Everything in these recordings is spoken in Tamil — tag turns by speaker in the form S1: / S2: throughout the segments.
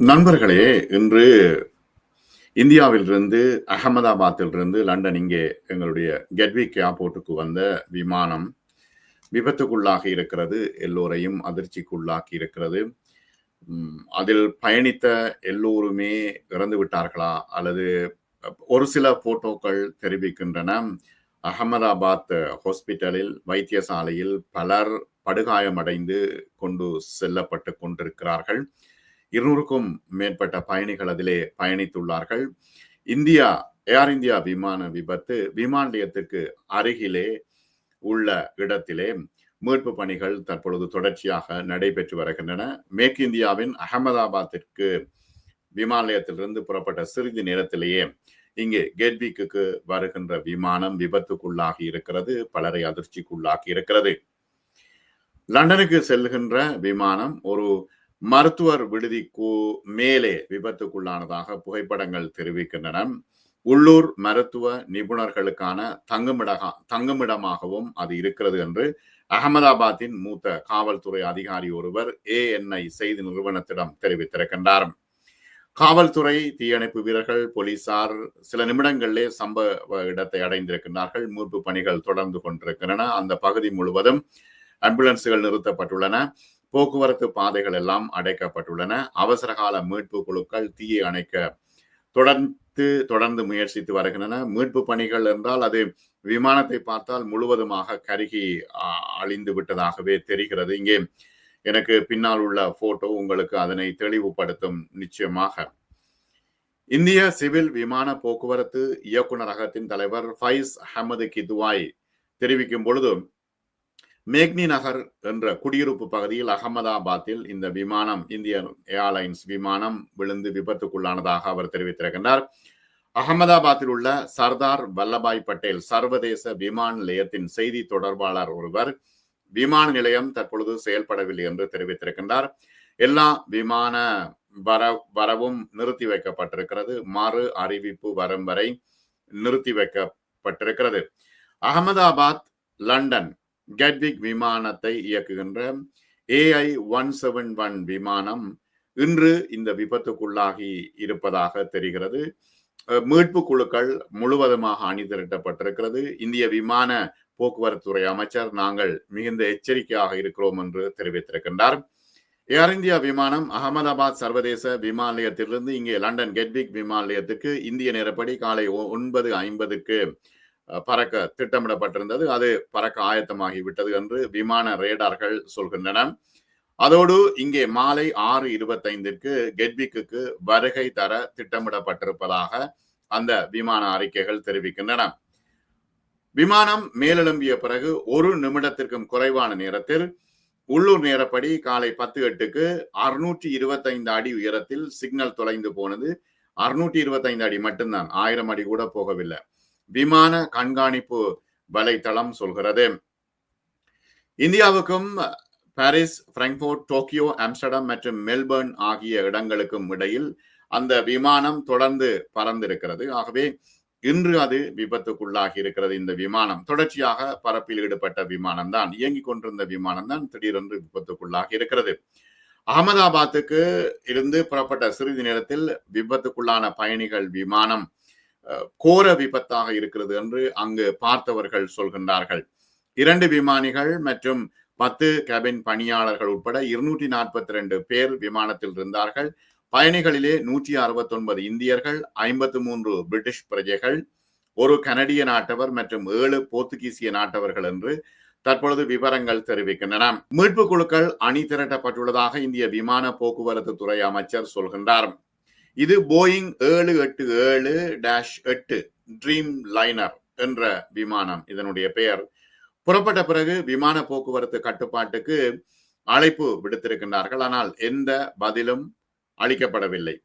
S1: நண்பர்களே இன்று இந்தியாவிலிருந்து அகமதாபாத்திலிருந்து லண்டன் இங்கே எங்களுடைய கெட்விக் ஏர்போர்ட்டுக்கு வந்த விமானம் விபத்துக்குள்ளாகி இருக்கிறது. எல்லோரையும் அதிர்ச்சிக்குள்ளாக்கி இருக்கிறது. அதில் பயணித்த எல்லோருமே இறந்து விட்டார்களா? அல்லது ஒரு சில போட்டோக்கள் தெரிவிக்கின்றன. அகமதாபாத் ஹாஸ்பிட்டலில் வைத்தியசாலையில் பலர் படுகாயமடைந்து கொண்டு செல்லப்பட்டு கொண்டிருக்கிறார்கள். இருநூறுக்கும் மேற்பட்ட பயணிகள் அதிலே பயணித்துள்ளார்கள். இந்தியா ஏர் இந்தியா விமான விபத்து விமான நிலையத்திற்கு அருகிலே உள்ள இடத்திலே மீட்பு பணிகள் தற்பொழுது தொடர்ச்சியாக நடைபெற்று வருகின்றன. மேற்கு இந்தியாவின் அகமதாபாத்திற்கு விமான நிலையத்திலிருந்து புறப்பட்ட சிறிது நேரத்திலேயே இங்கே கேட்விக்கு வருகின்ற விமானம் விபத்துக்குள்ளாகி இருக்கிறது பலரை அதிர்ச்சிக்குள்ளாகி இருக்கிறது. லண்டனுக்கு செல்கின்ற விமானம் ஒரு மருத்துவர் விடுதிக்கு மேலே விபத்துக்குள்ளானதாக புகைப்படங்கள் தெரிவிக்கின்றன. உள்ளூர் மருத்துவ நிபுணர்களுக்கான தங்குமிடகா தங்குமிடமாகவும் அது இருக்கிறது என்று அகமதாபாத்தின் மூத்த காவல்துறை அதிகாரி ஒருவர் ஏஎன்ஐ செய்தி நிறுவனத்திடம் தெரிவித்திருக்கின்றார். காவல்துறை தீயணைப்பு வீரர்கள் போலீசார் சில நிமிடங்களிலே சம்பவ இடத்தை அடைந்திருக்கின்றார்கள். மீட்பு பணிகள் தொடர்ந்து கொண்டிருக்கின்றன. அந்த பகுதி முழுவதும் ஆம்புலன்ஸுகள் நிறுத்தப்பட்டுள்ளன. போக்குவரத்து பாதைகள் எல்லாம் அடைக்கப்பட்டுள்ளன. அவசரகால மீட்பு குழுக்கள் தீயை அணைக்க தொடர்ந்து தொடர்ந்து முயற்சித்து வருகின்றன. மீட்பு பணிகள் என்றால் அது விமானத்தை பார்த்தால் முழுவதுமாக கருகி அழிந்து விட்டதாகவே தெரிகிறது. இங்கே எனக்கு பின்னால் உள்ள போட்டோ உங்களுக்கு அதனை தெளிவுபடுத்தும் நிச்சயமாக. இந்திய சிவில் விமான போக்குவரத்து இயக்குநரகத்தின் தலைவர் ஃபைஸ் அஹமது கிதுவாய் தெரிவிக்கும் பொழுது மேக்னி நகர் என்ற குடியிருப்பு பகுதியில் அகமதாபாத்தில் இந்த விமானம் இந்தியன் ஏர்லைன்ஸ் விமானம் விழுந்து விபத்துக்குள்ளானதாக அவர் தெரிவித்திருக்கின்றார். அகமதாபாத்தில் உள்ள சர்தார் வல்லபாய் பட்டேல் சர்வதேச விமான நிலையத்தின் செய்தி தொடர்பாளர் ஒருவர் விமான நிலையம் தற்பொழுது செயல்படவில்லை என்று தெரிவித்திருக்கின்றார். எல்லா விமான வர வரவும் நிறுத்தி வைக்கப்பட்டிருக்கிறது. மறு அறிவிப்பு வரும் வரை நிறுத்தி வைக்கப்பட்டிருக்கிறது. அகமதாபாத் லண்டன் கெட்விக் விமானத்தை இயக்குகின்ற ஏஐ ஒன் செவன் ஒன் விமானம் இன்று இந்த விபத்துக்குள்ளாகி இருப்பதாக தெரிகிறது. மீட்பு குழுக்கள் முழுவதுமாக அணிதிரட்டப்பட்டிருக்கிறது. இந்திய விமான போக்குவரத்துறை அமைச்சர் நாங்கள் மிகுந்த எச்சரிக்கையாக இருக்கிறோம் என்று தெரிவித்திருக்கின்றார். ஏர் இந்தியா விமானம் அகமதாபாத் சர்வதேச விமான நிலையத்திலிருந்து இங்கே லண்டன் கெட்விக் விமான நிலையத்துக்கு இந்திய நேரப்படி காலை ஒ- ஒன்பது ஐம்பதுக்கு பறக்க திட்டமிடப்பட்டிருந்தது. அது பறக்க ஆயத்தமாகி விட்டது என்று விமான ரேடார்கள் சொல்கின்றன. அதோடு இங்கே மாலை ஆறு இருபத்தைந்திற்கு கெட்விக்கு வருகை தர திட்டமிடப்பட்டிருப்பதாக அந்த விமான அறிக்கைகள் தெரிவிக்கின்றன. விமானம் மேலெழும்பிய பிறகு ஒரு நிமிடத்திற்கும் குறைவான நேரத்தில் உள்ளூர் நேரப்படி காலை பத்து எட்டுக்கு அறுநூற்றி இருபத்தைந்து அடி உயரத்தில் சிக்னல் தொலைந்து போனது. அறுநூற்றி இருபத்தைந்து அடி மட்டும்தான். ஆயிரம் அடி கூட போகவில்லை. விமான கண்காணிப்பு வலைத்தளம் சொல்கிறது. இந்தியாவுக்கும் பாரிஸ் பிராங்க்போர்ட் டோக்கியோ ஆம்ஸ்டர்டாம் மற்றும் மெல்பர்ன் ஆகிய இடங்களுக்கும் இடையில் அந்த விமானம் தொடர்ந்து பறந்திருக்கிறது. ஆகவே இன்று அது விபத்துக்குள்ளாகி இருக்கிறது. இந்த விமானம் தொடர்ச்சியாக பரப்பில் ஈடுபட்ட விமானம் தான் இயங்கிக் கொண்டிருந்த விமானம் தான் திடீரென்று விபத்துக்குள்ளாகி இருக்கிறது. அகமதாபாத்துக்கு இருந்து புறப்பட்ட சிறிது நேரத்தில் விபத்துக்குள்ளான பயணிகள் விமானம் கோர விபத்தாக இருக்கிறது என்று அங்கு பார்த்தவர்கள் சொல்கின்றார்கள். இரண்டு விமானிகள் மற்றும் பத்து கேபின் பணியாளர்கள் உட்பட இருநூற்றி நாற்பத்தி ரெண்டு பேர் விமானத்தில் இருந்தார்கள். பயணிகளிலே நூற்றி அறுபத்தி ஒன்பது இந்தியர்கள் ஐம்பத்து மூன்று பிரிட்டிஷ் பிரஜைகள் ஒரு கனடிய நாட்டவர் மற்றும் ஏழு போர்த்துகீசிய நாட்டவர்கள் என்று தற்பொழுது விவரங்கள் தெரிவிக்கின்றன. மீட்பு குழுக்கள் அணி திரட்டப்பட்டுள்ளதாக இந்திய விமான போக்குவரத்து துறை அமைச்சர் சொல்கின்றார். இது போயிங் ஏழு எட்டு ஏழு டேஷ் எட்டு ட்ரீம் லைனர் என்ற விமானம். இதனுடைய பெயர். புறப்பட்ட பிறகு விமான போக்குவரத்து கட்டுப்பாட்டுக்கு அழைப்பு விடுத்திருக்கின்றார்கள். ஆனால் எந்த பதிலும் அளிக்கப்படவில்லை.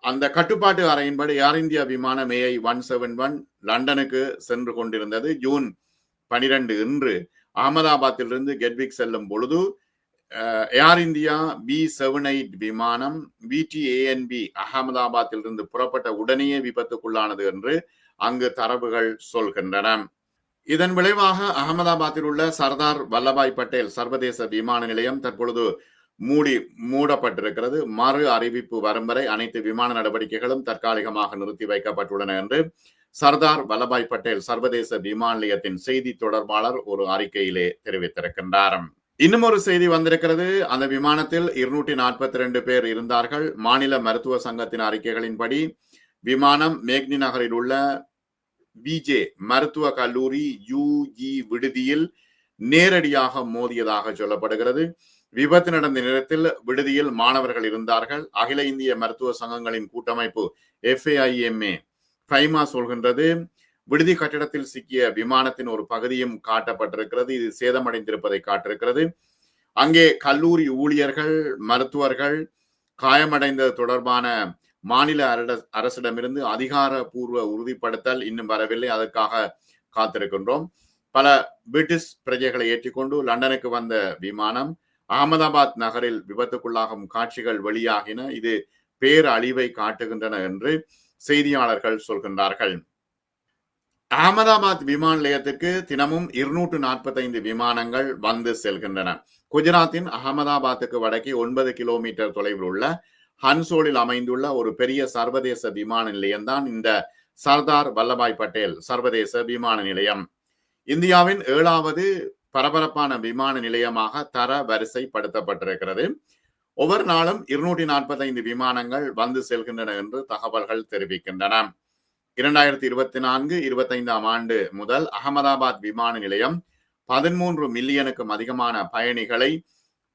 S1: அந்த கட்டுப்பாட்டு அறையின்படி ஏர் இந்தியா விமானம் ஏஐ ஒன் செவன் ஒன் லண்டனுக்கு சென்று கொண்டிருந்தது. ஜூன் பனிரெண்டு இன்று அகமதாபாத்திலிருந்து கெட்விக் செல்லும் பொழுது Air India B seven eight விமானம் விடிஏஎன்பி அகமதாபாத்திலிருந்து புறப்பட்ட உடனேயே விபத்துக்குள்ளானது என்று அங்கு தரவுகள் சொல்கின்றன. இதன் விளைவாக அகமதாபாத்தில் உள்ள சர்தார் வல்லபாய் பட்டேல் சர்வதேச விமான நிலையம் தற்பொழுது மூடி மூடப்பட்டிருக்கிறது. மறு அறிவிப்பு வரும் வரை அனைத்து விமான நடவடிக்கைகளும் தற்காலிகமாக நிறுத்தி வைக்கப்பட்டுள்ளன என்று சர்தார் வல்லபாய் பட்டேல் சர்வதேச விமான நிலையத்தின் செய்தி தொடர்பாளர் ஒரு அறிக்கையிலே தெரிவித்திருக்கின்றார். இன்னும் ஒரு செய்தி வந்திருக்கிறது. அந்த விமானத்தில் இருநூற்றி நாற்பத்தி ரெண்டு பேர் இருந்தார்கள். மாநில மருத்துவ சங்கத்தின் அறிக்கைகளின்படி விமானம் மேக்னி நகரில் உள்ள பிஜே மருத்துவ கல்லூரி யூஇ விடுதியில் நேரடியாக மோதியதாக சொல்லப்படுகிறது. விபத்து நடந்த நேரத்தில் விடுதியில் மாணவர்கள் இருந்தார்கள். அகில இந்திய மருத்துவ சங்கங்களின் கூட்டமைப்பு எஃப்ஏஐஎம்ஏ ஃபைமா சொல்கின்றது. விடுதி கட்டிடத்தில் சிக்கிய விமானத்தின் ஒரு பகுதியும் காட்டப்பட்டிருக்கிறது. இது சேதமடைந்திருப்பதை காட்டிருக்கிறது. அங்கே கல்லூரி ஊழியர்கள் மருத்துவர்கள் காயமடைந்தது தொடர்பான மாநில அரசிடமிருந்து அதிகாரபூர்வ உறுதிப்படுத்தல் இன்னும் வரவில்லை. அதற்காக காத்திருக்கின்றோம். பல பிரிட்டிஷ் பிரஜைகளை ஏற்றிக்கொண்டு லண்டனுக்கு வந்த விமானம் அகமதாபாத் நகரில் விபத்துக்குள்ளாகும் காட்சிகள் வெளியாகின. இது பேரழிவை காட்டுகின்றன என்று செய்தியாளர்கள் சொல்கின்றார்கள். அகமதாபாத் விமான நிலையத்துக்கு தினமும் இருநூற்று நாற்பத்தைந்து விமானங்கள் வந்து செல்கின்றன. குஜராத்தின் அகமதாபாத்துக்கு வடக்கே ஒன்பது கிலோமீட்டர் தொலைவில் உள்ள ஹன்சோலில் அமைந்துள்ள ஒரு பெரிய சர்வதேச விமான நிலையம்தான் இந்த சர்தார் வல்லபாய் பட்டேல் சர்வதேச விமான நிலையம். இந்தியாவின் ஏழாவது பரபரப்பான விமான நிலையமாக தர வரிசைப்படுத்தப்பட்டிருக்கிறது. ஒவ்வொரு நாளும் இருநூற்றி நாற்பத்தைந்து விமானங்கள் வந்து செல்கின்றன என்று தகவல்கள் தெரிவிக்கின்றன. இரண்டாயிரத்தி இருபத்தி நான்கு இருபத்தைந்தாம் ஆண்டு முதல் அகமதாபாத் விமான நிலையம் பதிமூன்று மில்லியனுக்கும் அதிகமான பயணிகளை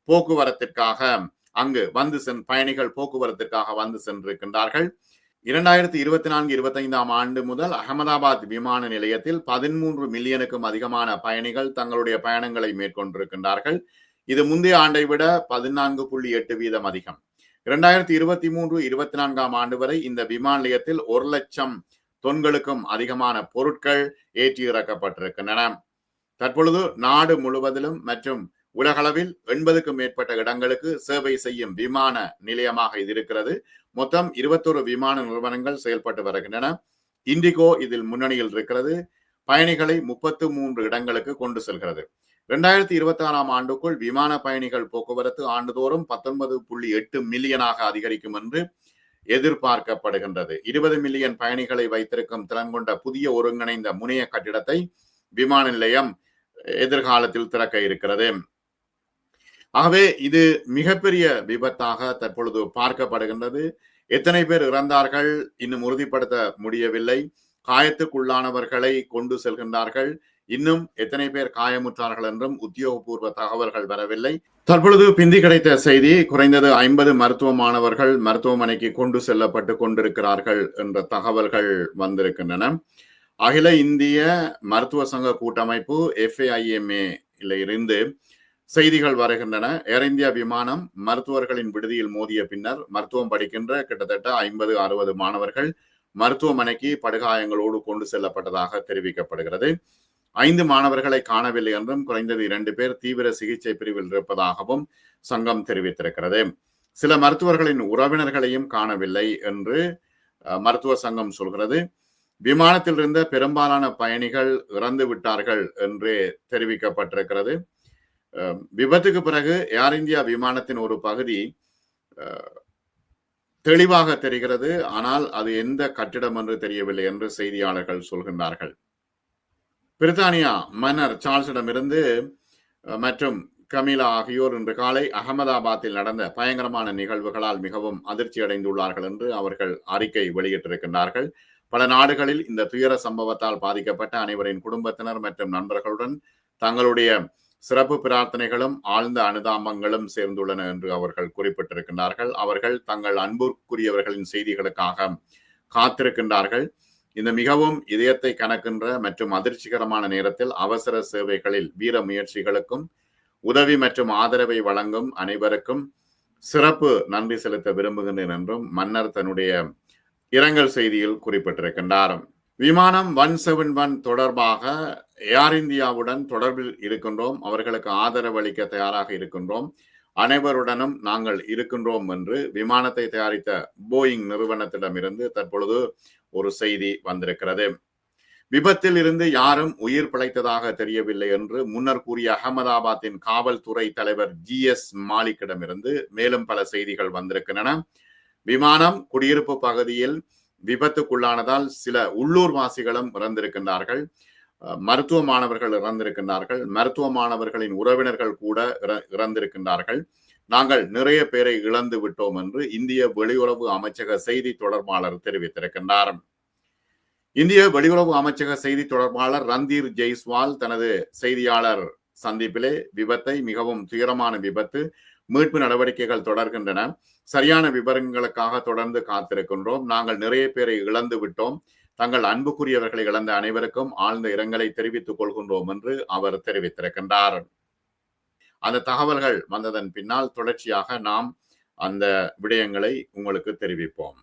S1: போக்குவரத்திற்காக அங்கு வந்து சென் பயணிகள் போக்குவரத்திற்காக வந்து சென்றிருக்கின்றார்கள். இரண்டாயிரத்தி இருபத்தி நான்கு இருபத்தைந்தாம் ஆண்டு முதல் அகமதாபாத் விமான நிலையத்தில் பதிமூன்று மில்லியனுக்கும் அதிகமான பயணிகள் தங்களுடைய பயணங்களை மேற்கொண்டிருக்கின்றார்கள். இது முந்தைய ஆண்டை விட பதினான்கு புள்ளி எட்டு வீதம் அதிகம். இரண்டாயிரத்தி இருபத்தி மூன்று இருபத்தி நான்காம் ஆண்டு வரை இந்த விமான நிலையத்தில் ஒரு லட்சம் தொன்களுக்கும் அதிகமான பொருட்கள் ஏற்றி இறக்கப்பட்டிருக்கின்றன. தற்பொழுது நாடு முழுவதிலும் மற்றும் உலகளவில் எண்பதுக்கும் மேற்பட்ட இடங்களுக்கு சேவை செய்யும் விமான நிலையமாக இது இருக்கிறது. மொத்தம் இருபத்தொரு விமான நிறுவனங்கள் செயல்பட்டு வருகின்றன. இண்டிகோ இதில் முன்னணியில் இருக்கிறது. பயணிகளை முப்பத்து மூன்று இடங்களுக்கு கொண்டு செல்கிறது. இரண்டாயிரத்தி இருபத்தி ஆறாம் ஆண்டுக்குள் விமான பயணிகள் போக்குவரத்து ஆண்டுதோறும் பத்தொன்பது புள்ளி எட்டு மில்லியனாக அதிகரிக்கும் என்று எதிர்பார்க்கப்படுகின்றது. இருபது மில்லியன் பயணிகளை வைத்திருக்கும் திறன் கொண்ட புதிய ஒருங்கிணைந்த முனைய கட்டிடத்தை விமான நிலையம் எதிர்காலத்தில் திறக்க இருக்கிறது. ஆகவே இது மிகப்பெரிய விபத்தாக தற்பொழுது பார்க்கப்படுகின்றது. எத்தனை பேர் இறந்தார்கள் இன்னும் உறுதிப்படுத்த முடியவில்லை. காயத்துக்குள்ளானவர்களை கொண்டு செல்கின்றார்கள். இன்னும் எத்தனை பேர் காயமுற்றார்கள் என்றும் உத்தியோகபூர்வ தகவல்கள் வரவில்லை. தற்பொழுது பிந்தி கிடைத்த செய்தி குறைந்தது ஐம்பது மருத்துவ மாணவர்கள் மருத்துவமனைக்கு கொண்டு செல்லப்பட்டு கொண்டிருக்கிறார்கள் என்ற தகவல்கள் வந்திருக்கின்றன. அகில இந்திய மருத்துவ சங்க கூட்டமைப்பு எஃப்ஏஐஎம்ஏ இருந்து செய்திகள் வருகின்றன. ஏர் இந்தியா விமானம் மருத்துவர்களின் விடுதியில் மோதிய பின்னர் மருத்துவம் படிக்கின்ற கிட்டத்தட்ட ஐம்பது அறுபது மாணவர்கள் மருத்துவமனைக்கு படுகாயங்களோடு கொண்டு செல்லப்பட்டதாக தெரிவிக்கப்படுகிறது. ஐந்து மாணவர்களை காணவில்லை என்றும் குறைந்தது இரண்டு பேர் தீவிர சிகிச்சை பிரிவில் இருப்பதாகவும் சங்கம் தெரிவித்திருக்கிறது. சில மருத்துவர்களின் உறவினர்களையும் காணவில்லை என்று மருத்துவ சங்கம் சொல்கிறது. விமானத்தில் இருந்த பெரும்பாலான பயணிகள் இறந்து விட்டார்கள் என்று தெரிவிக்கப்பட்டிருக்கிறது. விபத்துக்கு பிறகு ஏர் இந்தியா விமானத்தின் ஒரு பகுதி தெளிவாக தெரிகிறது. ஆனால் அது எந்த கட்டிடம் என்று தெரியவில்லை என்று செய்தியாளர்கள் சொல்கின்றார்கள். பிரித்தானியா மன்னர் சார்ல்ஸிடமிருந்து மற்றும் கமிலா ஆகியோர் இன்று காலை அகமதாபாத்தில் நடந்த பயங்கரமான நிகழ்வுகளால் மிகவும் அதிர்ச்சி அடைந்துள்ளார்கள் என்று அவர்கள் அறிக்கை வெளியிட்டிருக்கின்றார்கள். பல நாடுகளில் இந்த துயர சம்பவத்தால் பாதிக்கப்பட்ட அனைவரின் குடும்பத்தினர் மற்றும் நண்பர்களுடன் தங்களுடைய சிறப்பு பிரார்த்தனைகளும் ஆழ்ந்த அனுதாபங்களும் சேர்ந்துள்ளன என்று அவர்கள் குறிப்பிட்டிருக்கின்றார்கள். அவர்கள் தங்கள் அன்புக்குரியவர்களின் செய்திகளுக்காக காத்திருக்கின்றார்கள். இந்த மிகவும் இதயத்தை கணக்கின்ற மற்றும் அதிர்ச்சிகரமான நேரத்தில் அவசர சேவைகளில் வீர முயற்சிகளுக்கும் உதவி மற்றும் ஆதரவை வழங்கும் அனைவருக்கும் சிறப்பு நன்றி செலுத்த விரும்புகின்றேன் என்றும் மன்னர் தன்னுடைய இரங்கல் செய்தியில் குறிப்பிட்டிருக்கின்றார். விமானம் ஒன் செவன் ஒன் தொடர்பாக ஏர் இந்தியாவுடன் தொடர்பில் இருக்கின்றோம். அவர்களுக்கு ஆதரவு அளிக்க தயாராக இருக்கின்றோம். அனைவருடனும் நாங்கள் இருக்கின்றோம் என்று விமானத்தை தயாரித்த போயிங் நிறுவனத்திடமிருந்து தற்பொழுது ஒரு செய்தி வந்திருக்கிறது. விபத்தில் இருந்து யாரும் உயிர் பிழைத்ததாக தெரியவில்லை என்று முன்னர் கூறிய அகமதாபாத்தின் காவல்துறை தலைவர் ஜி எஸ் மாலிக்கிடமிருந்து மேலும் பல செய்திகள் வந்திருக்கின்றன. விமானம் குடியிருப்பு பகுதியில் விபத்துக்குள்ளானதால் சில உள்ளூர் வாசிகளும் இறந்திருக்கின்றார்கள். மருத்துவ மாணவர்கள் இறந்திருக்கின்றார்கள். மருத்துவ மாணவர்களின் உறவினர்கள் கூட இறந்திருக்கின்றார்கள். நாங்கள் நிறைய பேரை இழந்து விட்டோம் என்று இந்திய வெளியுறவு அமைச்சக செய்தி தொடர்பாளர் தெரிவித்திருக்கின்றார். இந்திய வெளியுறவு அமைச்சக செய்தி தொடர்பாளர் ரந்தீர் ஜெய்ஸ்வால் தனது செய்தியாளர் சந்திப்பிலே விபத்தை மிகவும் துயரமான விபத்து மீட்பு நடவடிக்கைகள் தொடர்கின்றன. சரியான விவரங்களுக்காக தொடர்ந்து காத்திருக்கின்றோம். நாங்கள் நிறைய பேரை இழந்து விட்டோம். தங்கள் அன்புக்குரியவர்களை இழந்த அனைவருக்கும் ஆழ்ந்த இரங்கலை தெரிவித்துக் கொள்கின்றோம் என்று அவர் தெரிவித்திருக்கின்றார். அந்த தகவல்கள் வந்ததன் பின்னால் தொடர்ச்சியாக நாம் அந்த விடயங்களை உங்களுக்கு தெரிவிப்போம்.